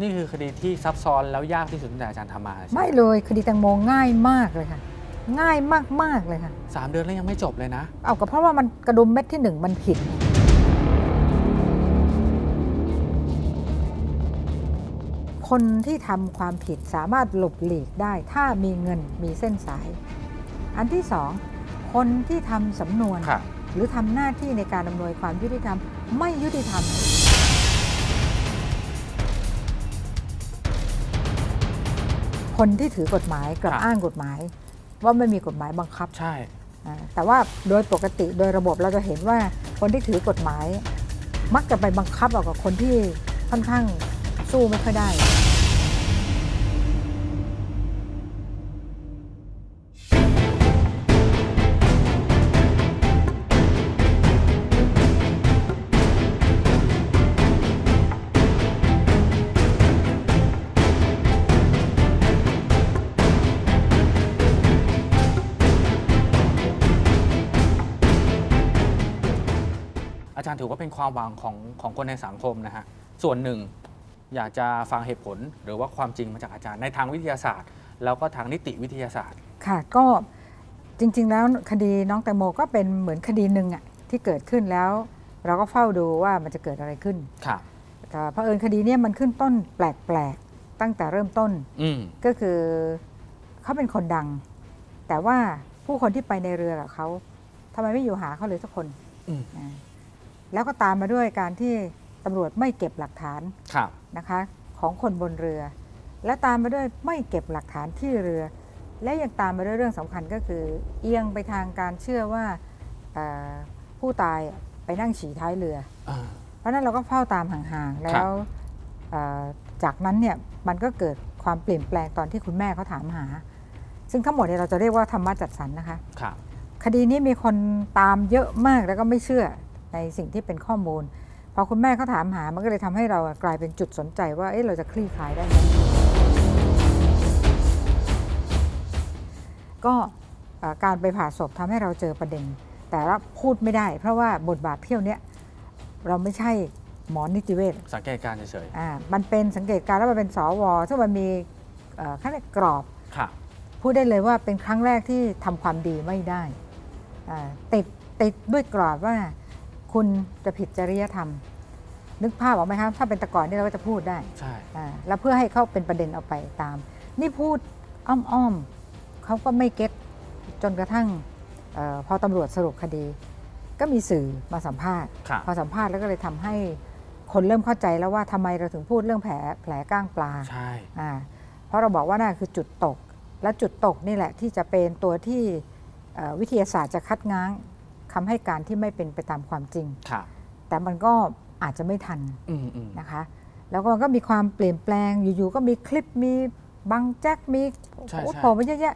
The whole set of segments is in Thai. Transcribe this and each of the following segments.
นี่คือคดีที่ซับซ้อนแล้วยากที่สุดตั้งแต่อาจารย์ทำมาใช่หไม่เลยคดีแตงโมง่ายมากเลยค่ะ ง่ายมาก ๆ เลยค่ะ สามเดือนแล้วยังไม่จบเลยนะ เอาก็เพราะว่ามันกระดุมเม็ดที่หนึ่งมันผิด คนที่ทำความผิดสามารถหลบหลีกได้ ถ้ามีเงินมีเส้นสาย อันที่สองคนที่ทำสำนวน ค่ะ หรือทำหน้าที่ในการอำนวยความยุติธรรมไม่ยุติธรรม คนที่ถือกฎหมายกลับครับ อ้างกฎหมาย ว่าไม่มีกฎหมายบังคับใช่ อ่าแต่ว่าโดยปกติโดยระบบเราจะเห็นว่าคนที่ถือกฎหมาย มักจะไปบังคับเอากับคนที่ค่อนข้างสู้ไม่ค่อยได้ ถือว่าเป็นความหวังของของคนในสังคมนะฮะส่วนหนึ่งอยากจะฟังเหตุผลหรือว่าความจริงมาจากอาจารย์ในทางวิทยาศาสตร์ แล้วก็ทางนิติวิทยาศาสตร์ ค่ะก็จริง ๆ แล้วคดีน้องแตงโมก็เป็นเหมือนคดีหนึ่งอะที่เกิดขึ้นแล้ว เราก็เฝ้าดูว่ามันจะเกิดอะไรขึ้นค่ะแต่เผอิญคดีเนี้มันขึ้นต้นแปลกๆตั้งแต่เริ่มต้นอืมก็คือเขาเป็นคนดัง แต่ว่าผู้คนที่ไปในเรือกับเขาทำไมไม่อยู่หาเขาเลยสักคนอืมนะ แล้วก็ตามมาด้วยการที่ตำรวจไม่เก็บหลักฐานครับนะคะของคนบนเรือ และตามมาด้วยไม่เก็บหลักฐานที่เรือ และยังตามมาด้วยเรื่องสำคัญก็คือ เอียงไปทางการเชื่อว่าเอ่อผู้ตายไปนั่งฉี่ท้ายเรืออ่าเพราะฉะนั้นเราก็เฝ้าตามห่างๆครัแล้บวเอ่อจากนั้นเนี่ยมันก็เกิดความเปลี่ยนแปลงตอนที่คุณแม่เขาถามหา ซึ่งทั้งหมดเนี่ยเราจะเรียกว่าธรรมะจัดสรรนะคะครับคดีนี้มีคนตามเยอะมากแล้วก็ไม่เชื่อ ในสิ่งที่เป็นข้อมูล พอคุณแม่เขาถามหา มันก็เลยทำให้เรากลายเป็นจุดสนใจว่าเอ๊ะเราจะคลี่คลายได้ไหมก็เอ่อการไปผ่าศพทำให้เราเจอประเด็น แต่ว่าพูดไม่ได้ เพราะว่าบทบาทเที่ยวเนี้ยเราไม่ใช่หมอนิติเวชสังเกตการณ์เฉยอ่ามันเป็นสังเกตการณ์แล้วมันเป็นสวซึ่งมันมีเอ่อขั้นกรอบๆค่ะพูดได้เลยว่าเป็นครั้งแรกที่ทำความดีไม่ได้อ่าติดติดด้วยกรอบว่า คุณจะผิดจริยธรรม นึกภาพออกไหมครับถ้าเป็นแตะก่อนนี่เราก็จะพูดได้ใช่อ่าแล้วเพื่อให้เขาเป็นประเด็นเอาไปตาม นี่พูดอ้อมๆเขาก็ไม่เก็ตจนกระทั่งเออพอตำรวจสรุปคดี ก็มีสื่อมาสัมภาษณ์ค่ะพอสัมภาษณ์แล้วก็เลยทำให้คนเริ่มเข้าใจแล้วว่าทำไมเราถึงพูดเรื่องแผลแผลก้างปลาใช่อ่าเพราะเราบอกว่านั่นคือจุดตก และจุดตกนี่แหละที่จะเป็นตัวที่เอ่อวิทยาศาสตร์จะคัดง้าง คำให้การที่ไม่เป็นไปตามความจริงค่ะแต่มันก็อาจจะไม่ทันอืมอืมนะคะ แล้วก็มันก็มีความเปลี่ยนแปลง อยู่ๆ ก็มีคลิป มีบังแจ็ค มีใช่โอ้ใช่โผล่มาเยอะแยะ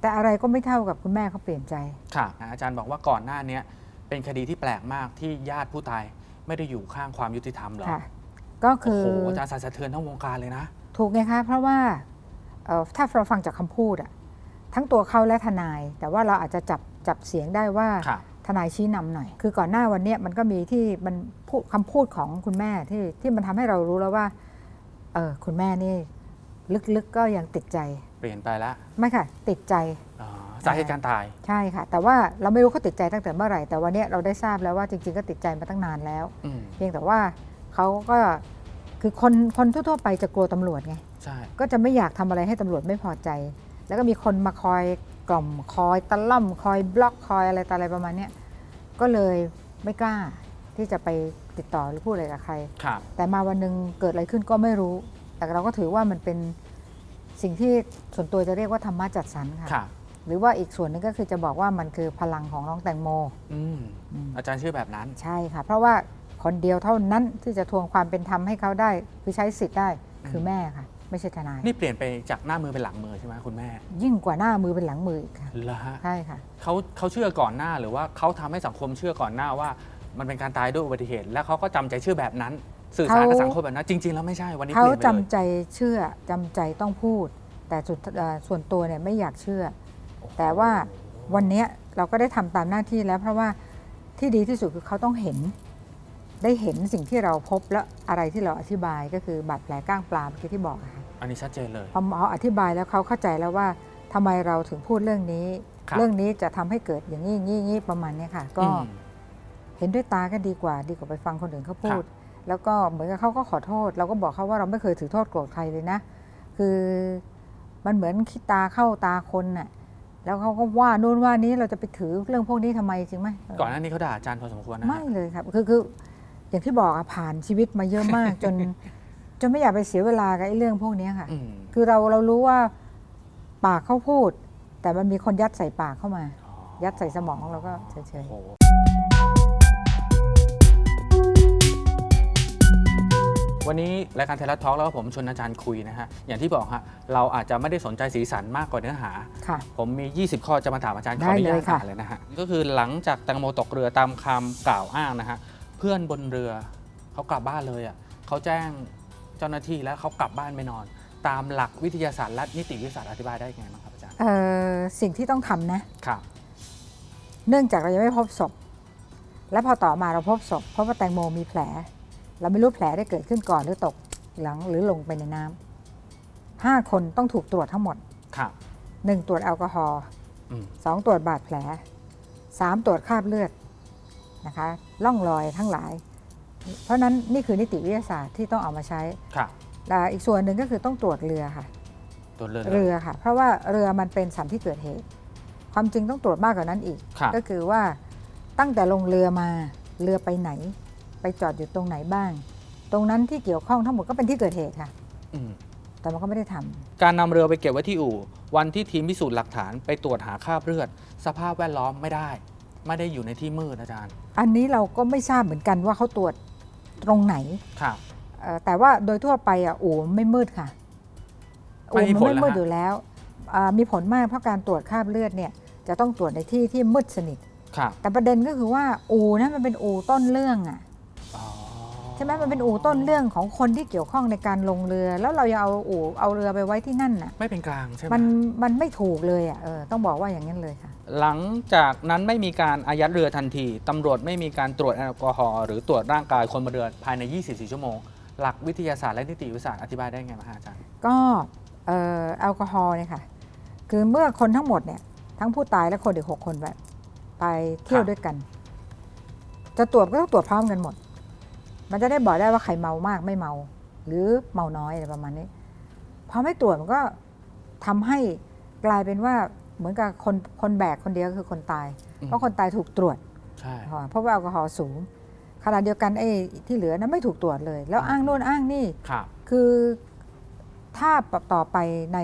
แต่อะไรก็ไม่เท่ากับคุณแม่เขาเปลี่ยนใจ ค่ะ อาจารย์บอกว่าก่อนหน้าเนี้ยเป็นคดีที่แปลกมากที่ญาติผู้ตายไม่ได้อยู่ข้างความยุติธรรมหรอค่ะก็โอ้คือโหอาจารย์สั่นสะเทือนทั้งวงการเลยนะ ถูกไงคะ เพราะว่าเอ่อถ้าเราฟังจากคำพูดอะทั้งตัวเขาและทนาย แต่ว่าเราอาจจะจับจับเสียงได้ว่าค่ะ ทนายชี้นำหน่อย คือก่อนหน้าวันเนี้ยมันก็มีที่มันพูดคำพูดของคุณแม่ที่ที่มันทำให้เรารู้แล้วว่า เออคุณแม่นี่ ลึกๆก็ยังติดใจ เปลี่ยนไปแล้วไม่ค่ะ ติดใจอ๋อสาเหตุการตาย ใช่ค่ะ แต่ว่าเราไม่รู้เขาติดใจตั้งแต่เมื่อไหร่ แต่วันเนี้ยเราได้ทราบแล้วว่าจริง ๆ ก็ติดใจมาตั้งนานแล้วอืมเพียงแต่ว่าเขาก็คือคนคนทั่วๆไปจะกลัวตำรวจไงใช่ก็จะไม่อยากทำอะไรให้ตำรวจไม่พอใจ แล้วก็มีคนมาคอยก ล่อมคอยตะล่อมคอยบล็อกคอยอะไรต่ออะไรประมาณเนี้ยก็เลยไม่กล้าที่จะไปติดต่อหรือพูดอะไรกับใคร ครับ แต่มาวันหนึ่งเกิดอะไรขึ้นก็ไม่รู้ แต่เราก็ถือว่ามันเป็นสิ่งที่ส่วนตัวจะเรียกว่าธรรมะจัดสรรค่ะ ครับ หรือว่าอีกส่วนหนึงก็คือจะบอกว่ามันคือพลังของน้องแตงโมอืม อืมอาจารย์เชื่อแบบนั้น ใช่ค่ะ เพราะว่าคนเดียวเท่านั้นที่จะทวงความเป็นธรรมให้เขาได้ คือใช้สิทธิ์ได้คือแม่ค่ะ ไม่ใช่ทนาย นี่เปลี่ยนไปจากหน้ามือเป็นหลังมือใช่ไหมคุณแม่ยิ่งกว่าหน้ามือเป็นหลังมืออีกค่ะเหรอฮะใช่ค่ะ เขาเขาเชื่อก่อนหน้าหรือว่าเขาทำให้สังคมเชื่อก่อนหน้าว่า มันเป็นการตายด้วยอุบัติเหตุ แล้วเขาก็จำใจเชื่อแบบนั้น สื่อสารกับเขาสังคมแบบนั้น จริง ๆ แล้วไม่ใช่วันนี้เขาเปลี่ยนไปจำเลยใจเชื่อจำใจต้องพูด แต่สุดเอ่อส่วนตัวเนี่ยไม่อยากเชื่อ แต่ว่าวันเนี้ยเราก็ได้ทำตามหน้าที่แล้ว เพราะว่าที่ดีที่สุดคือเขาต้องเห็น ได้เห็นสิ่งที่เราพบและอะไรที่เราอธิบายก็คือบาดแผลก้างปลาเมื่อกี้ที่บอกอะค่ะ อันนี้ชัดเจนเลย พอหมออธิบายแล้วเขาเข้าใจแล้วว่าทำไมเราถึงพูดเรื่องนี้ ครับ เรื่องนี้จะทำให้เกิดอย่างนี้อย่างนี้อย่างนี้ประมาณเนี้ยค่ะ ก็อืม เห็นด้วยตาก็ดีกว่า ดีกว่าไปฟังคนอื่นเขาพูดครับแล้วก็เหมือนกับเขาก็ขอโทษ เราก็บอกเขาว่าเราไม่เคยถือโทษโกรธใครเลยนะ คือมันเหมือนขี้ตาเข้าตาคนน่ะแล้วเขาก็ว่านู่นว่านี้เราจะไปถือเรื่องพวกนี้ทำไมจริงไหม ก่อนหน้านี้เขาด่าอาจารย์พอสมควรนะฮะ ไม่เลยครับ คือคืออย่างที่บอกอะผ่านชีวิตมาเยอะมาก จน จนไม่อยากไปเสียเวลากับไอ้เรื่องพวกนี้ค่ะ อืมคือเราเรารู้ว่าปากเขาพูด แต่มันมีคนยัดใส่ปากเข้ามาอ๋อยัดใส่สมองเราก็เฉยๆโอ้โหวันนี้รายการไทยรัฐทอล์กแล้วก็ผมชวนอาจารย์คุยนะฮะ อย่างที่บอกฮะ เราอาจจะไม่ได้สนใจสีสันมากกว่าเนื้อหาค่ะ ผมมี 20 ข้อจะมาถามอาจารย์ขได้ออนุญาเลตยค่ะ อ่านเลยนะฮะ ก็คือหลังจากแตงโมตกเรือตามคำกล่าวอ้างนะฮะ เพื่อนบนเรือเขากลับบ้านเลยอะเขาแจ้งเจ้าหน้าที่แล้วเขากลับบ้านไม่นอน ตามหลักวิทยาศาสตร์และนิติวิทยาศาสตร์อธิบายได้ไงบ้างครับอาจารย์เอ่อสิ่งที่ต้องทำนะ ครับเนื่องจากเรายังไม่พบศพ และพอต่อมาเราพบศพเพราะว่าแตงโมมีแผล เราไม่รู้แผลได้เกิดขึ้นก่อนหรือตกหลังหรือลงไปในน้ำห้าคนต้องถูกตรวจทั้งหมดครับหนึ่งตรวจแอลกอฮอล์อืมสองตรวจบาดแผลสามตรวจคราบเลือดนะคะล่องรอยทั้งหลาย เพราะฉะนั้นนี่คือนิติวิทยาศาสตร์ที่ต้องเอามาใช้ครับและอีกส่วนหนึ่งก็คือต้องตรวจเรือค่ะตัวเรือเรือค่ะ เพราะว่าเรือมันเป็นสันที่เกิดเหตุ ความจริงต้องตรวจมากกว่านั้นอีก ครับ ก็คือว่าตั้งแต่ลงเรือมาเรือไปไหน ไปจอดอยู่ตรงไหนบ้าง ตรงนั้นที่เกี่ยวข้องทั้งหมดก็เป็นที่เกิดเหตุค่ะ อืมแต่มันก็ไม่ได้ทำการนำเรือไปเก็บไว้ที่อู่ วันที่ทีมพิสูจน์หลักฐานไปตรวจหาคราบเลือด สภาพแวดล้อมไม่ได้ ไม่ได้อยู่ในที่มืดอาจารย์ อันนี้เราก็ไม่ทราบเหมือนกันว่าเขาตรวจ ตรงไหนครับ เอ่อแต่ว่าโดยทั่วไปอะอู่ไม่มืดค่ะไม่อู่มีมันผลไม่เหรอมืดฮะ อยู่แล้วอ่ามีผลมากเพราะการตรวจคราบเลือดเนี่ยจะต้องตรวจในที่ที่มืดสนิท ครับ แต่ประเด็นก็คือว่าอู่นั้นมันเป็นอู่ต้นเรื่องอะอ๋อ ใช่ไหมมันเป็นอู่ต้นเรื่องของคนที่เกี่ยวข้องในการลงเรือ แล้วเรายังเอาอู่เอาเรือไปไว้ที่นั่นน่ะไม่เป็นกลางใช่ไหมมันมันไม่ถูกเลยอะเออต้องบอกว่าอย่างนั้นเลยค่ะ หลังจากนั้นไม่มีการอายัดเรือทันทีตำรวจไม่มีการตรวจแอลกอฮอล์หรือตรวจร่างกายคนบนเรือภายใน 24 ชั่วโมง หลักวิทยาศาสตร์และนิติวิทยาศาสตร์อธิบายได้ไงมางฮะอาจารย์ก็เอ่อแอลกอฮอล์เนี่ยค่ะ คือเมื่อคนทั้งหมดเนี่ยทั้งผู้ตายและคนอีกหกคนแบบไปเที่ยวด้วยกัน จะตรวจก็ต้องตรวจพร้อมกันหมด มันจะได้บอกได้ว่าใครเมามากไม่เมา หรือเมาน้อยอะไรประมาณนี้พอไม่ตรวจมันก็ทำให้กลายเป็นว่าเหมือนกับคนคนแบกคนเดียวก็คือคนตายอืมเพราะคนตายถูกตรวจใช่เพราะว่าแอลกอฮอล์สูงขณะเดียวกันไอ้ที่เหลือนั้นไม่ถูกตรวจเลย แล้วอ้างโน่นอ้างนี่ครับคือถ้าต่อไปใน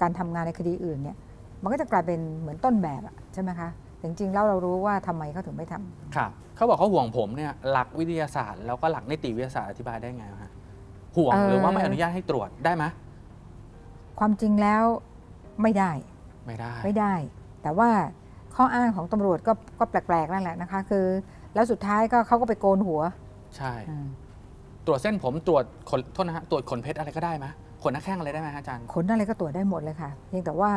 การทำงานในคดีอื่นเนี่ย มันก็จะกลายเป็นเหมือนต้นแบบอะใช่ไหมคะ แต่จริงๆแล้วเรารู้ว่าทำไมเขาถึงไม่ทำครับเขาบอกเขาห่วงผมเนี่ยหลักวิทยาศาสตร์แล้วก็หลักนิติวิทยาศาสตร์อธิบายได้ไงฮะห่วงเอ่อหรือว่าไม่อนุญาตให้ตรวจได้ไหมความจริงแล้วไม่ได้ ไม่ได้ไม่ได้ แต่ว่าข้ออ้างของตำรวจก็ก็แปลกๆนั่นแหละนะคะ คือ แล้วสุดท้ายก็เขาก็ไปโกนหัว ใช่อืมตรวจเส้นผมตรวจขนโทษนะฮะตรวจขนเพชรอะไรก็ได้ไหมขนหน้าแข้งอะไรได้ไหมฮะอาจารย์ขนอะไรก็ตรวจได้หมดเลยค่ะเพียงแต่ว่า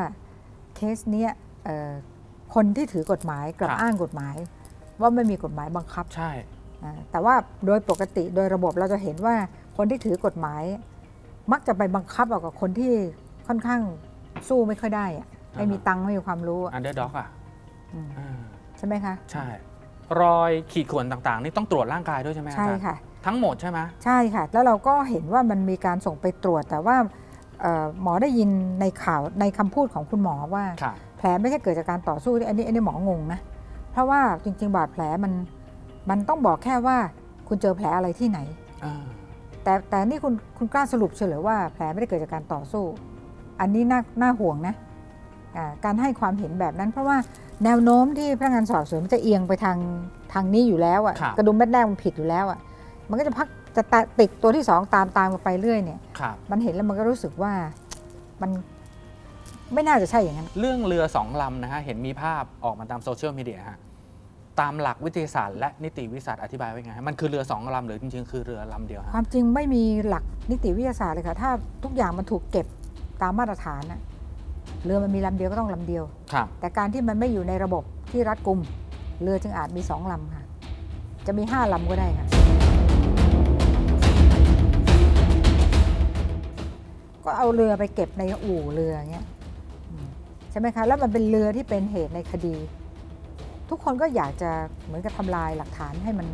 เคสเนี้ยเอ่อ คนที่ถือกฎหมายกลับครับ อ้างกฎหมาย ว่าไม่มีกฎหมายบังคับใช่ อ่าแต่ว่าโดยปกติโดยระบบเราจะเห็นว่าคนที่ถือกฎหมาย มักจะไปบังคับเอากับคนที่ค่อนข้างสู้ไม่ค่อยได้อะไม่มีตังค์ไม่มีความรู้อะอันเดอร์ด็อกอะอืมอ่าใช่ไหมคะ ใช่ รอยขีดข่วนต่างๆ นี่ต้องตรวจร่างกายด้วยใช่ไหมอาใช่จารย์ค่ะ ทั้งหมดใช่ไหม ใช่ค่ะ แล้วเราก็เห็นว่ามันมีการส่งไปตรวจ แต่ว่าเอ่อหมอได้ยินในข่าวในคำพูดของคุณหมอว่า ค่ะแผลไม่ใช่เกิดจากการต่อสู้อันนี้อันนี้หมองงนะ เพราะว่าจริง ๆ บาดแผลมันมันต้องบอกแค่ว่าคุณเจอแผลอะไรที่ไหนอ่าแต่แต่นี่คุณคุณกล้าสรุปเฉลยว่าแผลไม่ได้เกิดจากการต่อสู้ อันนี้น่าน่าห่วงนะอ่าการให้ความเห็นแบบนั้น เพราะว่าแนวโน้มที่พนักงานสอบสวนมันจะเอียงไปทางทางนี้อยู่แล้วอะครับกระดุมเม็ดแรกมันผิดอยู่แล้วอะมันก็จะพักจะตะติดตัวที่สองตามตามกันไปเรื่อยเนี่ยครับมันเห็นแล้วมันก็รู้สึกว่ามัน ไม่น่าจะใช่อย่างนั้น เรื่องเรือสองลำนะฮะ เห็นมีภาพออกมาตามโซเชียลมีเดียฮะ ตามหลักวิทยาศาสตร์และนิติวิทยาศาสตร์อธิบายไว้ไงมันคือเรือสองลำหรือจริงๆ คือเรือลำเดียวคฮะ วามจริงไม่มีหลักนิติวิทยาศาสตร์เลยค่ะ ถ้าทุกอย่างมันถูกเก็บตามมาตรฐานน่ะเรือมันมีลำเดียวก็ต้องลำเดียวแต่การที่มันไม่อยู่ในระบบที่รัดกุม เรือจึงอาจมีสองลำค่ะ จะมีห้าลำก็ได้ค่ะ ก็เอาเรือไปเก็บในอู่เรือเงี้ย ใช่ไหมคะแล้วมันเป็นเรือที่เป็นเหตุในคดี ทุกคนก็อยากจะเหมือนกับทำลายหลักฐานให้มัน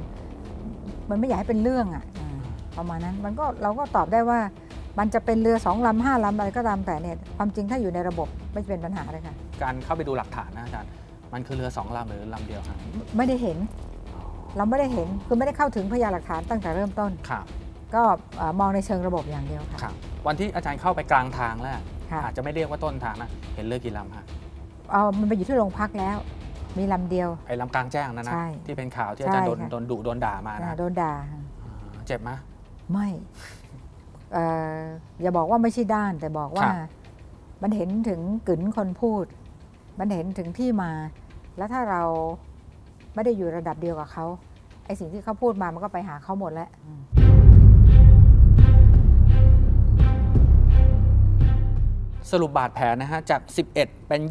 มันไม่อยากให้เป็นเรื่องอะอะประมาณนั้นมันก็เราก็ตอบได้ว่ามันจะเป็นเรือสองลำห้าลำอะไรก็ตามแต่เนี่ยความจริงถ้าอยู่ในระบบไม่เป็นปัญหาเลยค่ะ การเข้าไปดูหลักฐานนะอาจารย์มันคือเรือสองลำหรือลำเดียวครับไม่ได้เห็น เราไม่ได้เห็นคือไม่ได้เข้าถึงพยานหลักฐานตั้งแต่เริ่มต้นครับก็เอ่อมองในเชิงระบบอย่างเดียวค่ะครับวันที่อาจารย์เข้าไปกลางทางแล้ว ค่ะอาจจะไม่เรียกว่าต้นทางนะเห็นเรือกี่ลำฮะเอามันไปอยู่ที่โรงพักแล้ว มีลำเดียว ไอ้ลำกลางแจ้งนะนะใช่ที่เป็นข่าวที่อาจารย์โดนใช่ค่ะ โดนดุโดนด่ามาอ่านะโดนด่า อ่าเจ็บไหม ไม่เอ่ออย่าบอกว่าไม่ใช่ด้านแต่บอกว่า ครับ มันเห็นถึงกึ๋นคนพูด มันเห็นถึงที่มา แล้วถ้าเราไม่ได้อยู่ระดับเดียวกับเขาไอสิ่งที่เขาพูดมามันก็ไปหาเขาหมดแล้วอืม สรุปบาดแผลนะฮะจาก 11 เป็น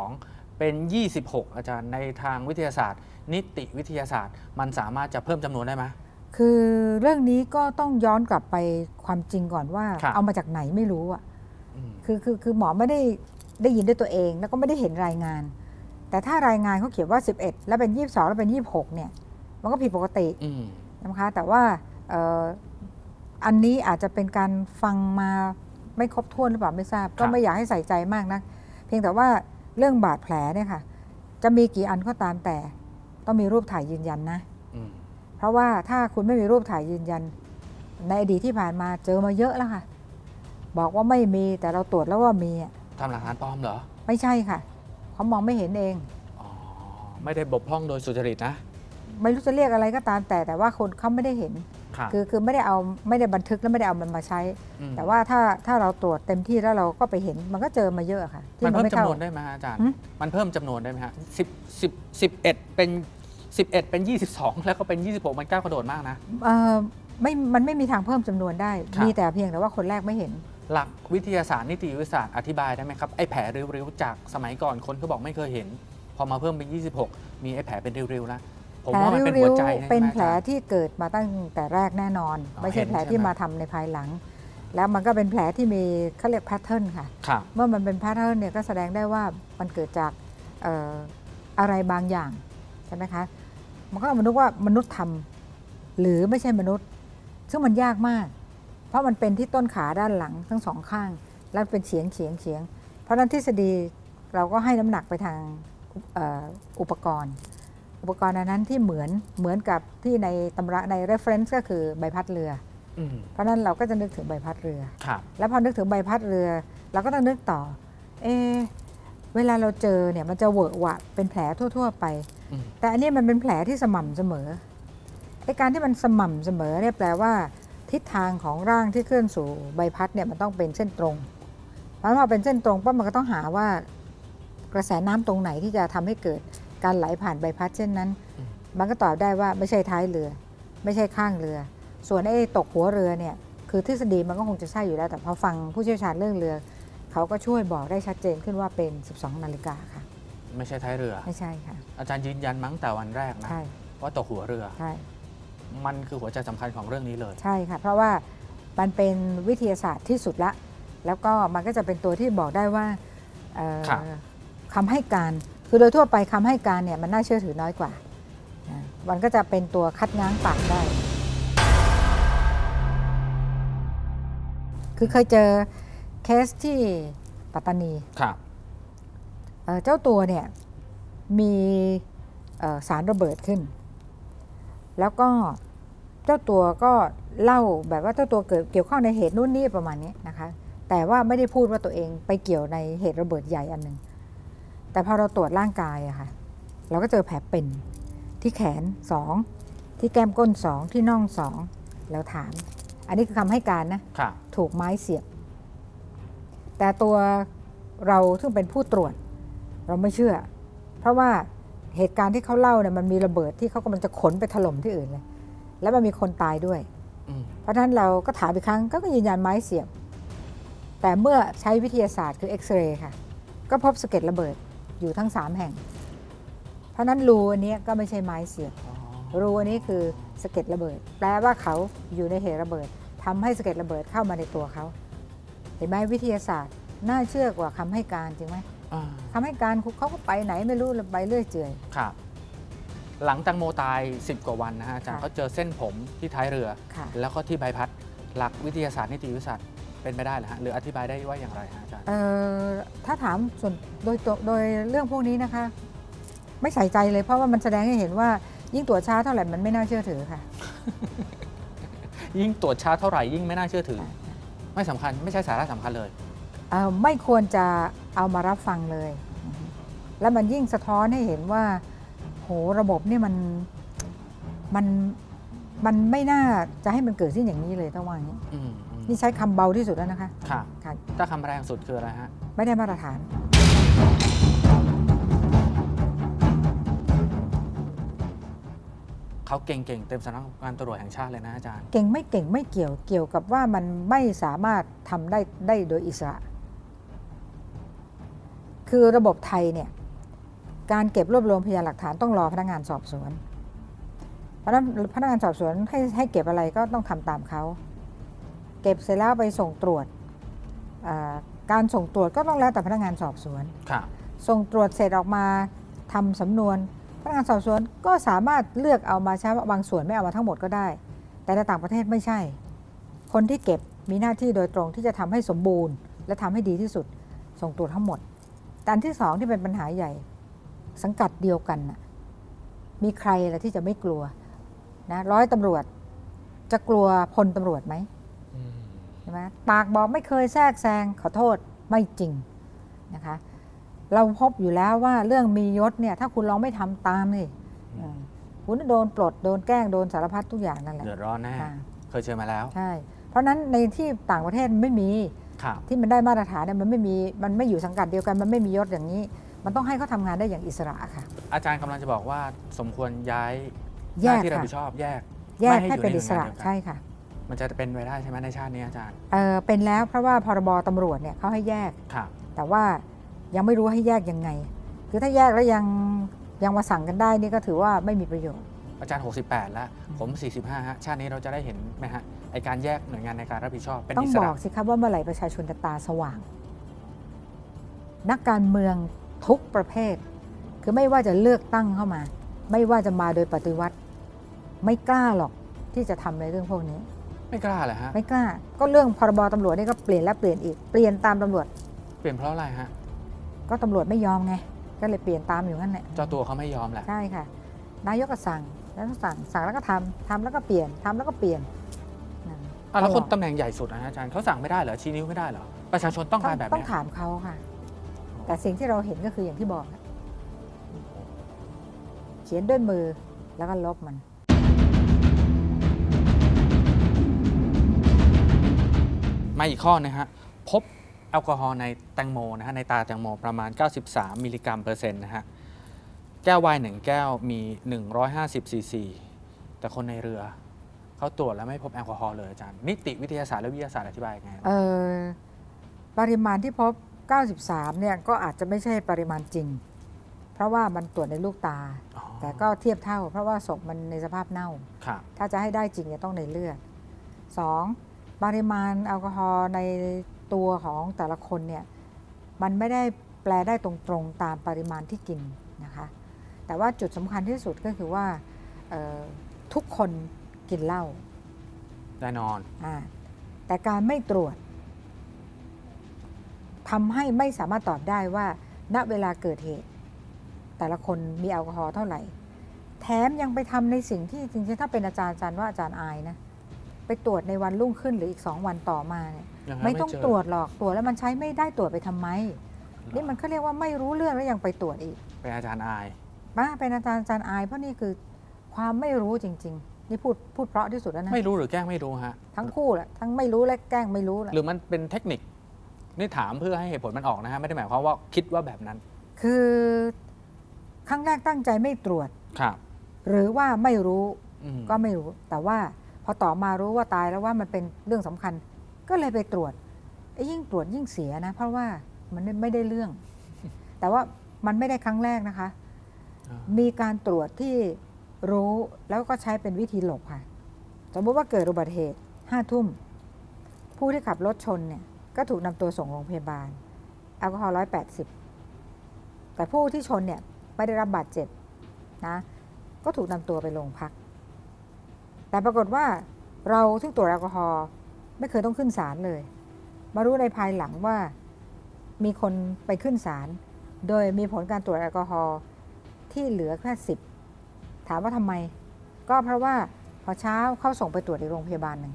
22 เป็น 26 อาจารย์ในทางวิทยาศาสตร์ นิติวิทยาศาสตร์ มันสามารถจะเพิ่มจำนวนได้ไหม คือเรื่องนี้ก็ต้องย้อนกลับไปความจริงก่อนว่า ครับ เอามาจากไหนไม่รู้อะ อืม คือคือคือหมอไม่ได้ได้ยินด้วยตัวเอง แล้วก็ไม่ได้เห็นรายงาน แต่ถ้ารายงานเขาเขียนว่า 11 แล้วเป็น 22 แล้วเป็น 26 เนี่ย มันก็ผิดปกติอืม นะคะแต่ว่าเอ่ออันนี้อาจจะเป็นการฟังมา ไม่ครบถ้วนหรือเปล่าไม่ทราบ ก็ไม่อยากให้ใส่ใจมากนะเพียงแต่ว่าเรื่องบาดแผลเนี่ยค่ะ จะมีกี่อันก็ตามแต่ ต้องมีรูปถ่ายยืนยันนะอืมเพราะว่าถ้าคุณไม่มีรูปถ่ายยืนยัน ในอดีตที่ผ่านมาเจอมาเยอะแล้วค่ะ บอกว่าไม่มีแต่เราตรวจแล้วว่ามีอะทำหลักฐานปลอมเหรอ ไม่ใช่ค่ะเขามองไม่เห็นเองอ๋อไม่ได้บกพร่องโดยสุจริตนะ ไม่รู้จะเรียกอะไรก็ตามแต่แต่ว่าคนเขาไม่ได้เห็น ครับคือคือไม่ได้เอาไม่ได้บันทึกแล้วไม่ได้เอามันมาใช้มแต่ว่าถ้าถ้าเราตรวจเต็มที่แล้วเราก็ไปเห็นมันก็เจอมาเยอะค่ะที่มันมันเพิ่มไม่เท่าจำนวนได้ไหมฮะอาจารย์หืมมันเพิ่มจำนวนได้ไหมฮะสิบสิบสิบเอ็ดเป็นสิบเอ็ดเป็นยี่สิบสองแล้วก็เป็นยี่สิบหกมันก้าวกระโดดมากนะ เอ่อไม่มันไม่มีทางเพิ่มจำนวนได้ ครับ มีแต่เพียงแต่ว่าคนแรกไม่เห็น หลักวิทยาศาสตร์นิติวิทยาศาสตร์อธิบายได้ไหมครับ ไอ้แผลริ้วๆ จากสมัยก่อนคนเขาบอกไม่เคยเห็น พอมาเพิ่มเป็น 26 มีไอ้แผลเป็นริ้วๆแล้ว ผมแผลว่ามันเป็นริ้หัววใจๆใช่ไหมเป็นแผลอาจารย์ที่เกิดมาตั้งแต่แรกแน่นอนอ๋อไม่เห็ใช่นแผลใช่ไหมที่มาทำในภายหลัง แล้วมันก็เป็นแผลที่มีเขาเรียกแพทเทิร์นค่ะครับเมื่อมันเป็นแพทเทิร์นเนี่ยก็แสดงได้ว่ามันเกิดจากเอ่ออะไรบางอย่างใช่ไหมคะ มันก็ต้องมาดูว่ามนุษย์ทำหรือไม่ใช่มนุษย์ ซึ่งมันยากมาก เพราะมันเป็นที่ต้นขาด้านหลังทั้งสองข้าง แล้วเป็นเฉียงเฉียงเฉียง เพราะฉะนั้นทฤษฎีเราก็ให้น้ำหนักไปทางเอ่ออุปกรณ์ อุปกรณ์อันนั้นที่เหมือนเหมือนกับที่ในตำราใน reference ก็คือใบพัดเรือ อืมเพราะฉะนั้นเราก็จะนึกถึงใบพัดเรือ ครับ แล้วพอนึกถึงใบพัดเรือ เราก็ต้องนึกต่อ เอะเวลาเราเจอเนี่ยมันจะเวอะหวะเป็นแผลทั่ว ๆ ไป อืม แต่อันนี้มันเป็นแผลที่สม่ำเสมอไอการที่มันสม่ำเสมอเนี่ยแปลว่า ทิศทางของร่างที่เคลื่อนสู่ใบพัดเนี่ยมันต้องเป็นเส้นตรง เพราะพอเป็นเส้นตรงปั๊บมันก็ต้องหาว่ากระแสน้ำตรงไหนที่จะทำให้เกิด การไหลผ่านใบพัดเช่นนั้น มันก็ตอบได้ว่าไม่ใช่ท้ายเรือ ไม่ใช่ข้างเรือ ส่วนไอ้ตกหัวเรือเนี่ยคือทฤษฎีมันก็คงจะใช่อยู่แล้ว แต่พอฟังผู้เชี่ยวชาญเรื่องเรือ เขาก็ช่วยบอกได้ชัดเจนขึ้นว่าเป็น 12 นาฬิกาค่ะ ไม่ใช่ท้ายเรือ ไม่ใช่ค่ะ อาจารย์ยืนยันมั้งแต่วันแรกนะใช่ว่าตกหัวเรือใช่มันคือหัวใจสำคัญของเรื่องนี้เลย ใช่ค่ะ เพราะว่ามันเป็นวิทยาศาสตร์ที่สุดละ แล้วก็มันก็จะเป็นตัวที่บอกได้ว่าเอ่อครับคำให้การ คือโดยทั่วไปคำให้การเนี่ยมันน่าเชื่อถือน้อยกว่านะมันก็จะเป็นตัวคัดง้างปากได้ คือเคยเจอเคสที่ปัตตานีครับเอ่อเจ้าตัวเนี่ยมีเอ่อสารระเบิดขึ้น แล้วก็เจ้าตัวก็เล่าแบบว่าเจ้าตัวเกิดเกี่ยวข้องในเหตุนู่นนี่ประมาณนี้นะคะ แต่ว่าไม่ได้พูดว่าตัวเองไปเกี่ยวในเหตุระเบิดใหญ่อันหนึ่ง แต่พอเราตรวจร่างกายอะค่ะ เราก็เจอแผลเป็นที่แขนสองที่แก้มก้นสองที่น่องสองแล้วถาม อันนี้คือคำให้การนะครับถูกไม้เสียบ แต่ตัวเราซึ่งเป็นผู้ตรวจ เราไม่เชื่อ เพราะว่าเหตุการณ์ที่เขาเล่าเนี่ยมันมีระเบิดที่เขากำลังจะขนไปถล่มที่อื่นเลย แล้วมันมีคนตายด้วยอืมเพราะฉะนั้นเราก็ถามอีกครั้งก็ยืนยันไม้เสียบ แต่เมื่อใช้วิทยาศาสตร์คือเอ็กซเรย์ค่ะ ก็พบสะเก็ดระเบิด อยู่ทั้ง 3 แห่ง เพราะฉะนั้นรูอันเนี้ยก็ไม่ใช่ไม้เสียบอ๋อรูอันนี้คือสะเก็ดระเบิด แปลว่าเขาอยู่ในเหตุระเบิดทำให้สะเก็ดระเบิดเข้ามาในตัวเขา เห็นไหมวิทยาศาสตร์ น่าเชื่อกว่าคำให้การจริงไหมอ่าคำให้การเขาก็ไปไหนไม่รู้เลยไปเรื่อยเจื่อยครับหลังแตังโมตาย 10 กว่าวันนะฮะอาจารย์ค่ะเขาเจอเส้นผมที่ท้ายเรือค่ะแล้วก็ที่ใบพัด หลักวิทยาศาสตร์นิติวิทยาศาสตร์เป็นไปได้เหรอฮะหรืออธิบายได้ว่าอย่างไรฮะอาจารย์ เอ่อถ้าถามส่วนโดยตัวโดยเรื่องพวกนี้นะคะ ไม่ใส่ใจเลยเพราะว่ามันแสดงให้เห็นว่ายิ่งตรวจช้าเท่าไหร่มันไม่น่าเชื่อถือค่ะ ยิ่งตรวจช้าเท่าไหร่ยิ่งไม่น่าเชื่อถือ ไม่สำคัญไม่ใช่สาระสำคัญเลย เอ่อไม่ควรจะเอามารับฟังเลย แล้วมันยิ่งสะท้อนให้เห็นว่า โหระบบนี่มันมัน มันไม่น่าจะให้มันเกิดขึ้นอย่างนี้เลยต้องว่าอย่างนี้อืมอืมนี่ใช้คำเบาที่สุดแล้วนะคะค่ะ ค่ะถ้าคำแรงสุดคืออะไรฮะ ไม่ได้มาตรฐาน เขาเก่งๆ เต็มสำนักงานตำรวจแห่งชาติเลยนะอาจารย์ เก่งไม่เก่งไม่เกี่ยวเกี่ยวกับว่ามันไม่สามารถทำได้ได้โดยอิสระ คือระบบไทยเนี่ยการเก็บรวบรวมพยานหลักฐานต้องรอพนักงานสอบสวนเพราะฉะนั้นพนักงานสอบสวนให้ให้เก็บอะไรก็ต้องทำตามเขา เก็บเสร็จแล้วไปส่งตรวจอ่าการส่งตรวจก็ต้องแล้วแต่พนักงานสอบสวนค่ะส่งตรวจเสร็จออกมาทำสำนวน พนักงานสอบสวนก็สามารถเลือกเอามาใช้บางส่วนไม่เอามาทั้งหมดก็ได้ แต่ในต่างประเทศไม่ใช่ คนที่เก็บมีหน้าที่โดยตรงที่จะทำให้สมบูรณ์ และทำให้ดีที่สุด ส่งตรวจทั้งหมดแต่อันที่สองที่เป็นปัญหาใหญ่ สังกัดเดียวกันน่ะมีใครล่ะที่จะไม่กลัว นะร้อยตำรวจ จะกลัวพลตำรวจไหมอืมใช่ไหมปากบอกไม่เคยแทรกแซงขอโทษไม่จริงนะคะเราพบอยู่แล้วว่าเรื่องมียศเนี่ยถ้าคุณลองไม่ทำตามนี่เออคุณโดนปลดโดนแกล้งโดนสารพัดทุกอย่างนั่นแหละเดือดร้อนแน่ค่ะเคยเจอมาแล้วใช่เพราะฉะนั้นในที่ต่างประเทศมันไม่มีครับที่มันได้มาตรฐานเนี่ยมันไม่มีมันไม่อยู่สังกัดเดียวกันมันไม่มียศอย่างนี้ มันต้องให้เขาทำงานได้อย่างอิสระค่ะ อาจารย์กำลังจะบอกว่าสมควรย้ายห แยน้ากที่รับค่ะผิดชอบแยกแยกไม่ให้ให้อยู่เป็นในอิสระหน่วยงานเดียวกันใช่ค่ะ มันจะเป็นไปได้ใช่ไหมในชาตินี้อาจารย์เออเป็นแล้วเพราะว่าพรบตำรวจเนี่ยเขาให้แยกครับแต่ว่ายังไม่รู้ให้แยกยังไง คือถ้าแยกแล้วยังยังมาสั่งกันได้นี่ก็ถือว่าไม่มีประโยชน์อาจารย์ 68 แล้ว ผม 45 ฮะ ชาตินี้เราจะได้เห็นไหมฮะ ไอการแยกหน่วยงานในการรับผิดชอบ เป็นต้องอิสบระอกสิครับว่าเมื่อไหร่ประชาชนจะตาสว่าง นักการเมืองทุกประเภท คือไม่ว่าจะเลือกตั้งเข้ามา ไม่ว่าจะมาโดยปฏิวัติ ไม่กล้าหรอกที่จะทำในเรื่องพวกนี้ ไม่กล้าเลยฮะ ไม่กล้า ก็เรื่องพรบตำรวจนี่ก็เปลี่ยนแล้วเปลี่ยนอีก เปลี่ยนตามตำรวจ เปลี่ยนเพราะอะไรฮะ ก็ตำรวจไม่ยอมไง ก็เลยเปลี่ยนตามอยู่นั่นแหละ เจ้าตัวเขาไม่ยอมแหละ ใช่ค่ะ นายกก็สั่ง แล้วก็สั่ง สั่งแล้วก็ทำทำแล้วก็เปลี่ยนทำแล้วก็เปลี่ยนนั่นอะแล้วคนเขาบอกตำแหน่งใหญ่สุดนะฮะอาจารย์เขาสั่งไม่ได้เหรอชี้นิ้วไม่ได้เหรอประชาชนต้องการแบบต้อเนี้งยถามเขาค่ะ แต่สิ่งที่เราเห็นก็คืออย่างที่บอกอะเขียนด้วยมือแล้วก็ลบมัน มาอีกข้อนะฮะพบแอลกอฮอล์ในแตงโมนะฮะในตาแตงโมประมาณ 93 มิลลิกรัมเปอร์เซ็นต์นะฮะแก้วไวน์หนึ่งแก้วมี 150ซีซีแต่คนในเรือเขาตรวจแล้วไม่พบแอลกอฮอล์เลยอาจารย์ นิติวิทยาศาสตร์และวิทยาศาสตร์อธิบายยังไงเออปริมาณที่พบ 93 เนี่ยก็อาจจะไม่ใช่ปริมาณจริง เพราะว่ามันตรวจในลูกตา อ๋อแต่ก็เทียบเท่า เพราะว่าศพมันในสภาพเน่า ครับถ้าจะให้ได้จริงเนี่ยต้องในเลือด 2. ปริมาณแอลกอฮอล์ในตัวของแต่ละคนเนี่ยมันไม่ได้แปลได้ตรงๆตามปริมาณที่กินนะคะแต่ว่าจุดสำคัญที่สุดก็คือว่าเอ่อทุกคนกินเหล้าแน่นอนอ่าแต่การไม่ตรวจทำให้ไม่สามารถตอบได้ว่าณเวลาเกิดเหตุ แต่ละคนมีแอลกอฮอล์เท่าไหร่ แถมยังไปทำในสิ่งที่จริงๆถ้าเป็นอาจารย์อาจารย์ว่าอาจารย์อายนะ ไปตรวจในวันรุ่งขึ้นหรืออีกสองวันต่อมาเนี่ยยังหาไม่ต้องเจตรวจหรอกตรวจแล้วมันใช้ไม่ได้ตรวจไปทำไม นี่มันเขาเรียกว่าไม่รู้เรื่องแล้วยังไปตรวจอีกเป็นอาจารย์อายมาเป็นอาจารย์อาจารย์อายเพราะนี่คือความไม่รู้จริง ๆ นี่พูดพูดเพราะที่สุดแล้วนะไม่รู้หรือแกล้งไม่รู้ฮะทั้งคู่แหละทั้งไม่รู้และแกล้งไม่รู้แหละ หรือมันเป็นเทคนิค นี่ถามเพื่อให้เหตุผลมันออกนะฮะ ไม่ได้หมายความว่าคิดว่าแบบนั้น คือครั้งแรกตั้งใจไม่ตรวจ ครับ หรือว่าไม่รู้อืมก็ไม่รู้ แต่ว่า พอต่อมารู้ว่าตายแล้วว่ามันเป็นเรื่องสำคัญ ก็เลยไปตรวจไอ้ยิ่งตรวจยิ่งเสียนะ เพราะว่ามันไม่ได้เรื่อง แต่ว่ามันไม่ได้ครั้งแรกนะคะอ่ามีการตรวจที่รู้แล้วก็ใช้เป็นวิธีหลบค่ะ สมมติว่าเกิดอุบัติเหตุห้าทุ่ม ผู้ที่ขับรถชนเนี่ย ก็ถูกนำตัวส่งโรงพยาบาลแอลกอฮอล์180แต่ผู้ที่ชนเนี่ยไม่ได้รับบาดเจ็บนะ ก็ถูกนำตัวไปโรงพัก แต่ปรากฏว่าเราซึ่งตรวจแอลกอฮอล์ไม่เคยต้องขึ้นศาลเลย มารู้ในภายหลังว่ามีคนไปขึ้นศาลโดยมีผลการตรวจแอลกอฮอล์ที่เหลือแค่สิบถามว่าทำไม ก็เพราะว่าพอเช้าเข้าส่งไปตรวจในโรงพยาบาลหนึ่ง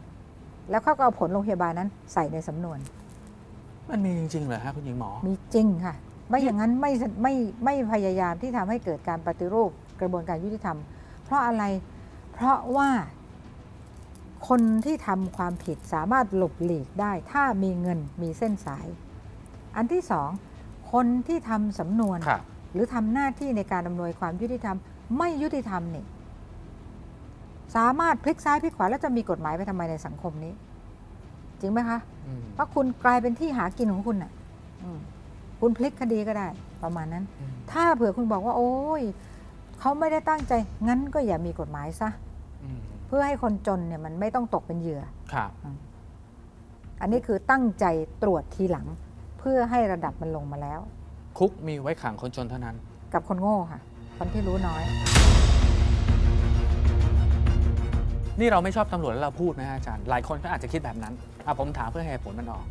แล้วเขาก็เอาผลโรงพยาบาลนั้นใส่ในสำนวน มันมีจริงๆเหรอฮะคุณหญิงหมอ มีจริงค่ะ ไม่อย่างนั้นไม่ไม่ไม่พยายามที่ทำให้เกิดการปฏิรูปกระบวนการยุติธรรม เพราะอะไร เพราะว่า คนที่ทำความผิดสามารถหลบหลีกได้ถ้ามีเงินมีเส้นสาย อันที่สองคนที่ทำสำนวน ครับ หรือทำหน้าที่ในการอำนวยความยุติธรรม ไม่ยุติธรรมเนี่ยสามารถพลิกซ้ายพลิกขวาแล้วจะมีกฎหมายไปทำไมในสังคมนี้ จริงไหมคะ อืมเพราะคุณกลายเป็นที่หากินของคุณน่ะอืมคุณพลิกคดีก็ได้ ประมาณนั้น อืมถ้าเผื่อคุณบอกว่า โอ้ยเขาไม่ได้ตั้งใจ งั้นก็อย่ามีกฎหมายซะ อืม เพื่อให้คนจนเนี่ยมันไม่ต้องตกเป็นเหยื่อ ครับ อันนี้คือตั้งใจตรวจทีหลัง เพื่อให้ระดับมันลงมาแล้ว คุกมีไว้ขังคนจนเท่านั้น กับคนโง่ค่ะ คนที่รู้น้อย นี่เราไม่ชอบตำรวจแล้วเราพูดไหมฮะอาจารย์ หลายคนก็อาจจะคิดแบบนั้นอะผมถามเพื่อให้เหตุผลมันออก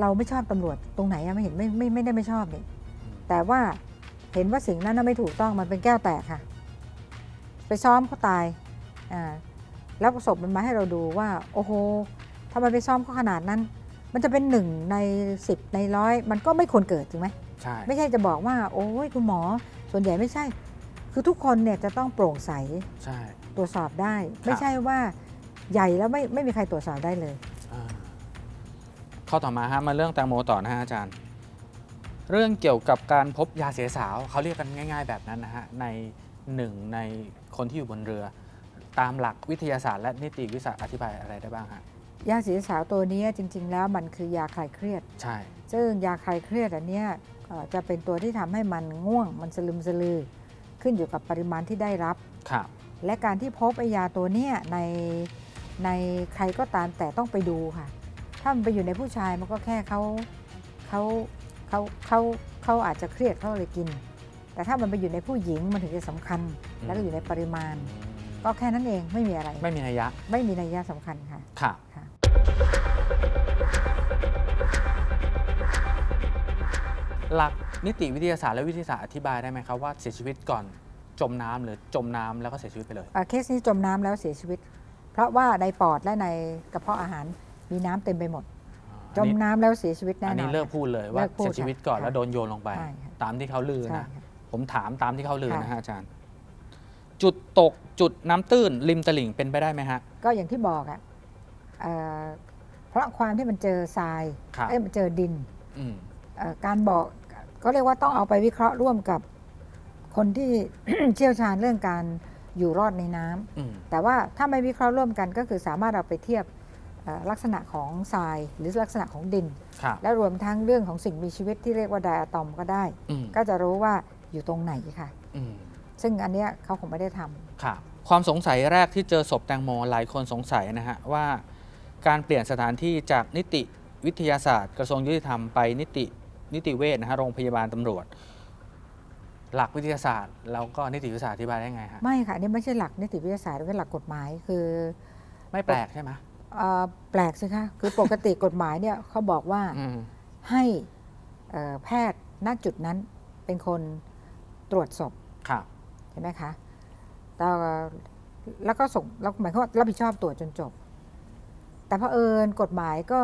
เราไม่ชอบตำรวจตรงไหนอะไม่เห็นไม่ไม่ไม่ได้ไม่ชอบนี่อืมแต่ว่าเห็นว่าสิ่งนั้นน่ะไม่ถูกต้องมันเป็นแก้วแตกค่ะ ไปซ้อมเขาตายอ่าแล้วประสบมันมาให้เราดูว่า โอ้โหทำไมไปซ้อมเขาขนาดนั้น มันจะเป็นหนึ่งในสิบในร้อยมันก็ไม่ควรเกิดจริงไหมใช่ไม่ใช่จะบอกว่า โอ้ยคุณหมอส่วนใหญ่ไม่ใช่ คือทุกคนเนี่ยจะต้องโปร่งใสใช่ตรวจสอบได้ ไม่ใช่ว่าใหญ่แล้วไม่ไม่มีใครตรวจสอบได้เลยอ่าข้อต่อมาฮะมาเรื่องแตงโมต่อนะฮะอาจารย์ เรื่องเกี่ยวกับการพบยาเสียสาวเขาเรียกกันง่าย ๆ แบบนั้นนะฮะใน หนึ่งในคนที่อยู่บนเรือ ตามหลักวิทยาศาสตร์และนิติวิทยาศาสตร์อธิบายอะไรได้บ้างฮะยาสีสาวตัวนี้จริง ๆ แล้วมันคือยาคลายเครียด ใช่ ซึ่งยาคลายเครียดอันเนี้ยเอ่อจะเป็นตัวที่ทำให้มันง่วง มันสลึมสลือ ขึ้นอยู่กับปริมาณที่ได้รับครับและการที่พบไอยาตัวเนี้ยในในใครก็ตามแต่ต้องไปดูค่ะ ถ้ามันไปอยู่ในผู้ชายมันก็แค่เขาเขาเขาเขาเขาอาจจะเครียดเขาเลยกิน แต่ถ้ามันไปอยู่ในผู้หญิงมันถึงจะสำคัญ แล้วก็อยู่ในปริมาณ ก็แค่นั้นเองไม่มีอะไร ไม่มีนัยยะไม่มีนัยยะสำคัญค่ะครับค่ะ หลักนิติวิทยาศาสตร์และวิทยาศาสตร์อธิบายได้ไหมครับว่าเสียชีวิตก่อนจมน้ำหรือจมน้ำแล้วก็เสียชีวิตไปเลย อ่าเคสนี้จมน้ำแล้วเสียชีวิต เพราะว่าในปอดและในกระเพาะอาหาร มีน้ำเต็มไปหมดจอันมนี้น้ำแล้วเสียชีวิตแน่นอัอนนนี้เลิกพูดเลยว่าเลิกพูดเสียชีวิตก่อนค่ะแล้วโดนโยนลงไป ใช่ค่ะตามที่เขาลือใช่นะ ค่ะ ผมถามตามที่เขาลือค่ะนะฮะอาจารย์ จุดตกจุดน้ำตื้นริมตลิ่งเป็นไปได้ไหมฮะ ก็อย่างที่บอกอะเอ่อเพราะความที่มันเจอทรายครับ เอ้ยมันเจอดินอืม เอ่อการบอกก็เรียกว่าต้องเอาไปวิเคราะห์ร่วมกับคนที่ เชี่ยวชาญเรื่องการอยู่รอดในน้ำอืม แต่ว่าถ้าไม่วิเคราะห์ร่วมกันก็คือสามารถเอาไปเทียบเอ่อลักษณะของทรายหรือลักษณะของดิน ครับ และรวมทั้งเรื่องของสิ่งมีชีวิตที่เรียกว่าไดอะตอมก็ได้ อืม ก็จะรู้ว่า อยู่ตรงไหนค่ะอืมซึ่งอันเนี้ยเขาคงไม่ได้ทำครับความสงสัยแรกที่เจอศพแตงโมหลายคนสงสัยนะฮะว่าการเปลี่ยนสถานที่จากนิติวิทยาศาสตร์ กระทรวงยุติธรรมไปนิตินิติเวชนะฮะโรงพยาบาลตำรวจ หลักวิทยาศาสตร์ แล้วก็นิติวิทยาศาสตร์อธิบายได้ไงฮะไม่ค่ะอันนี้ไม่ใช่หลักนิติวิทยาศาสตร์เป็นหลักกฎหมายคือไม่แปลกใช่ไหมเอ่อแปลกสิคะคือปกติ กฎหมายเนี่ยเขาบอกว่าอืมให้เอ่อแพทย์ณจุดนั้นเป็นคนต รวจศพครับใช่ไหมคะแต่แล้วก็ส่งแล้วหมายความว่ารับผิดชอบตรวจจนจบ แต่เพอเอิญกฎหมายก็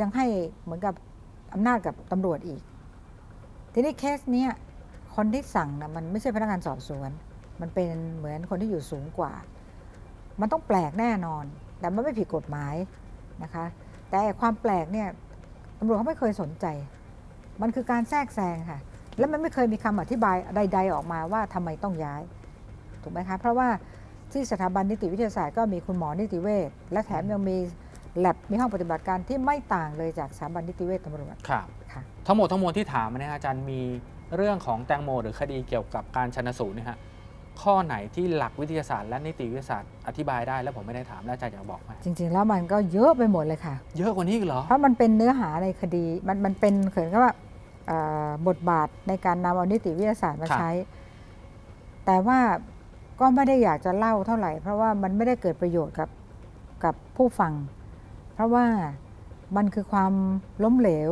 ยังให้เหมือนกับอำนาจกับตำรวจอีก ทีนี้เคสเนี้ยคนที่สั่งนะมันไม่ใช่พนักงานสอบสวน มันเป็นเหมือนคนที่อยู่สูงกว่า มันต้องแปลกแน่นอน แต่มันไม่ผิดกฎหมายนะคะ แต่ความแปลกเนี่ยตำรวจเขาไม่เคยสนใจ มันคือการแทรกแซงค่ะ แล้วมันไม่เคยมีคำอธิบายใด ๆ ออกมาว่าทำไมต้องย้าย ถูกไหมคะเพราะว่าที่สถาบันนิติวิทยาศาสตร์ก็มีคุณหมอนิติเวชและแถมยังมีแลบมีห้องปฏิบัติการที่ไม่ต่างเลยจากสถาบันนิติเวชตำรวจครับค่ะทั้งหมดทั้งมวลที่ถามมาเนี่ยฮะอาจารย์มีเรื่องของแตงโม หรือคดีเกี่ยวกับการชันสูตรเนี่ยฮะข้อไหนที่หลักวิทยาศาสตร์และนิติวิทยาศาสตร์อธิบายได้แล้วผมไม่ได้ถามแล้วอาจารย์อยากบอกไหมจริง ๆ แล้วมันก็เยอะไปหมดเลยค่ะ เยอะกว่านี้อีกเหรอเพราะมันเป็นเนื้อหาในคดีมันมันเป็นเขินก็ว่าเอ่อ บทบาทในการนำเอานิติวิทยาศาสตร์มาครับใช้ แต่ว่าก็ไม่ได้อยากจะเล่าเท่าไหร่ เพราะว่ามันไม่ได้เกิดประโยชน์กับกับผู้ฟัง เพราะว่ามันคือความล้มเหลว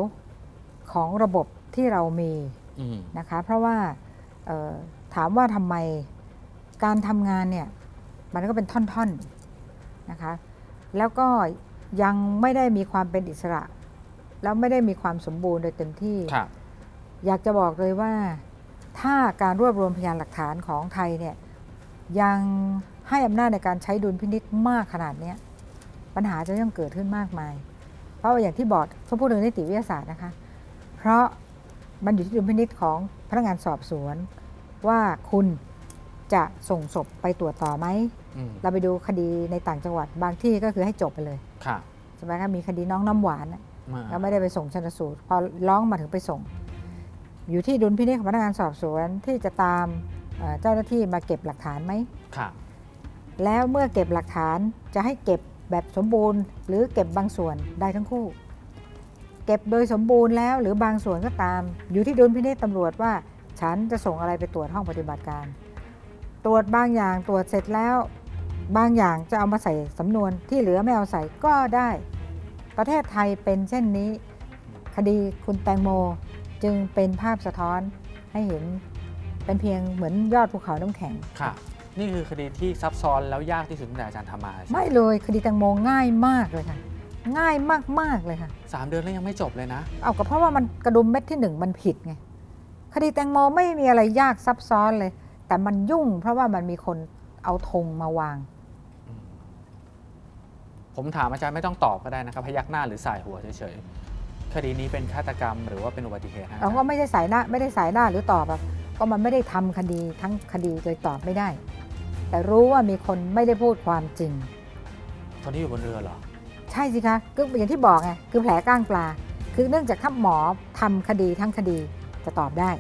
ของระบบที่เรามีอืมนะคะ เพราะว่าเอ่อถามว่าทำไมการทำงานเนี่ยมันก็เป็นท่อนๆนะคะ แล้วก็ยังไม่ได้มีความเป็นอิสระ แล้วไม่ได้มีความสมบูรณ์โดยเต็มที่ครับ อยากจะบอกเลยว่าถ้าการรวบรวมพยานหลักฐานของไทยเนี่ยยังให้อำนาจในการใช้ดุลพินิษมากขนาดเนี้ยปัญหาจะยังเกิดขึ้นมากมาย เพราะว่าอย่างที่บอกเขาพูดถึงนิติวิทยาศาสตร์นะคะ เพราะมันอยู่ที่ดุลพินิษของพนักงานสอบสวน ว่าคุณจะส่งศพไปตรวจต่อไหมอืมเราไปดูคดีในต่างจังหวัดบางที่ก็คือให้จบไปเลยครับใช่ไหมคะมีคดีน้องน้ำหวานน่ะมาก็ไม่ได้ไปส่งชนสูตรพอร้องมาถึงไปส่ง อยู่ที่ดุลพินิจของพนักงานสอบสวนที่จะตามเอ่อเจ้าหน้าที่มาเก็บหลักฐานไหมครับแล้วเมื่อเก็บหลักฐานจะให้เก็บแบบสมบูรณ์ หรือเก็บบางส่วนได้ทั้งคู่ เก็บโดยสมบูรณ์แล้วหรือบางส่วนก็ตาม อยู่ที่ดุลพินิจตำรวจว่า ฉันจะส่งอะไรไปตรวจห้องปฏิบัติการ ตรวจบางอย่างตรวจเสร็จแล้ว บางอย่างจะเอามาใส่สำนวนที่เหลือไม่เอาใส่ก็ได้ ประเทศไทยเป็นเช่นนี้ คดีคุณแตงโม จึงเป็นภาพสะท้อนให้เห็นเป็นเพียงเหมือนยอดภูเขาน้ำแข็งครับนี่คือคดีที่ซับซ้อนแล้วยากที่สุดตั้งแต่อาจารย์ทำมาใช่หไม่เลยคดีแตงโมง่ายมากเลยค่ะ ง่ายมากๆเลยค่ะสามเดือนแล้วยังไม่จบเลยนะ เอาก็เพราะว่ามันกระดุมเม็ดที่หนึ่งมันผิดไงคดีแตงโมไม่มีอะไรยากซับซ้อนเลย แต่มันยุ่ง เพราะว่ามันมีคนเอาธงมาวาง ผมถามอาจารย์ไม่ต้องตอบก็ได้นะครับพยักหน้าหรือสายหัวเฉยๆ คดีนี้เป็นฆาตกรรมหรือว่าเป็นอุบัติเหตุฮะเราก็ไม่ได้สายหน้าไม่ได้สายหน้าหรือตอบอะก็มันไม่ได้ทำคดีทั้งคดีเลยตอบไม่ได้ แต่รู้ว่ามีคนไม่ได้พูดความจริงคนที่อยู่บนเรือเหรอ ใช่สิคะก็อย่างที่บอกไงคือแผลก้างปลา คือเนื่องจากถ้าหมอทำคดีทั้งคดีจะตอบได้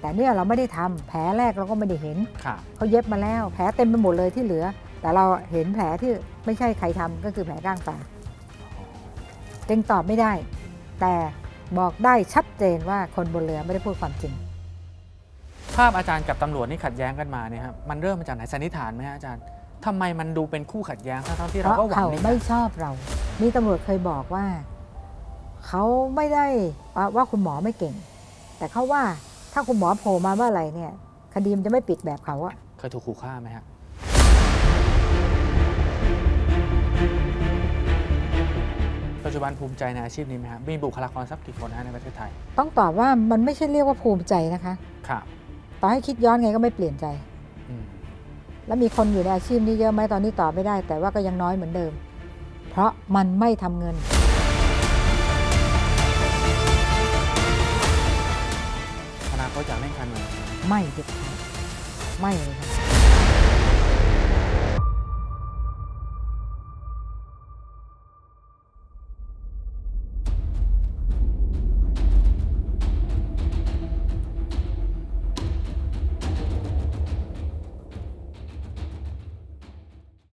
แต่เนี่ยเราไม่ได้ทำแผลแรกเราก็ไม่ได้เห็นค่ะเขาเย็บมาแล้ว แผลเต็มไปหมดเลยที่เหลือ แต่เราเห็นแผลที่ไม่ใช่ใครทำก็คือแผลก้างปลาจึงตอบไม่ได้ แต่บอกได้ชัดเจนว่าคนบนเรือไม่ได้พูดความจริง ภาพอาจารย์กับตำรวจนี่ขัดแย้งกันมาเนี่ยครับมันเริ่มมาจากไหนสันนิษฐานไหมฮะอาจารย์ทำไมมันดูเป็นคู่ขัดแย้งทั้งๆที่เพเราราะก็หวังเขาดีไม่ชอบเรามีตำรวจเคยบอกว่า เขาไม่ได้ว่าว่าคุณหมอไม่เก่ง แต่เขาว่าถ้าคุณหมอโผล่มาเมื่อไหร่เนี่ย คดีมันจะไม่ปิดแบบเขาอะเคยถูกขู่ฆ่าไหมฮะ ปัจจุบันภูมิใจในอาชีพนี้ไหมฮะมีบุคลากรสักกี่คนฮะในประเทศไทย ต้องตอบว่ามันไม่ใช่เรียกว่าภูมิใจนะคะ ครับต่อให้คิดย้อนไงก็ไม่เปลี่ยนใจ อืมแล้วมีคนอยู่ในอาชีพนี้เยอะไหมตอนนี้ตอบไม่ได้ แต่ว่าก็ยังน้อยเหมือนเดิม เพราะมันไม่ทำเงิน อนาคตอยากเล่นการเมืองไหมไม่เด็ดขาดไม่เลยค่ะ